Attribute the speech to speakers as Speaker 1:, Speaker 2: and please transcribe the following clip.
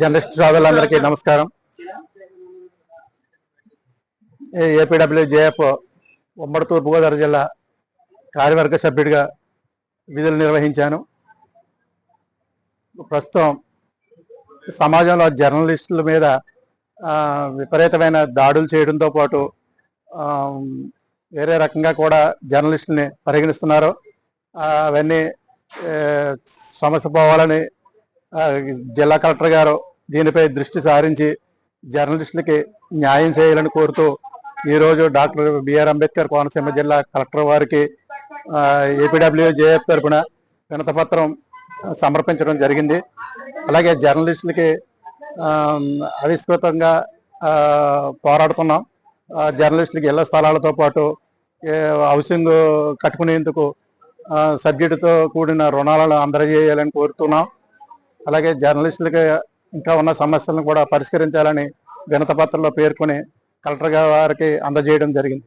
Speaker 1: Journalist సోదరులందరికీ నమస్కారం. APW JF ఉమ్మడి తూర్పుగోదావరి జిల్లా కార్యవర్గ సభ్యుడిగా విధులు నిర్వహించాను. ప్రస్తుతం సమాజంలో జర్నలిస్టుల మీద విపరీతమైన దాడులు చేయడంతో పాటు వేరే రకంగా కూడా జర్నలిస్టుల్ని పరిగణిస్తున్నారు. అవన్నీ సమస్య పోవాలని జిల్లా కలెక్టర్ గారు దీనిపై దృష్టి సారించి జర్నలిస్టులకి న్యాయం చేయాలని కోరుతూ ఈరోజు డాక్టర్ బిఆర్ అంబేద్కర్ కోనసీమ జిల్లా కలెక్టర్ వారికి ఏపీడబ్ల్యూ జేఎఫ్ తరఫున వినతపత్రం సమర్పించడం జరిగింది. అలాగే జర్నలిస్టులకి ఆ, అవిస్కృతంగా పోరాడుతున్నాం. జర్నలిస్టులకి ఇళ్ళ స్థలాలతో పాటు హౌసింగ్ కట్టుకునేందుకు సబ్జెక్టుతో కూడిన రుణాలను అందజేయాలని కోరుతున్నాం. అలాగే జర్నలిస్టులకి ఇంకా ఉన్న సమస్యలను కూడా పరిష్కరించాలని వినతపత్రంలో పేర్కొని కలెక్టర్ గారికి అందజేయడం జరిగింది.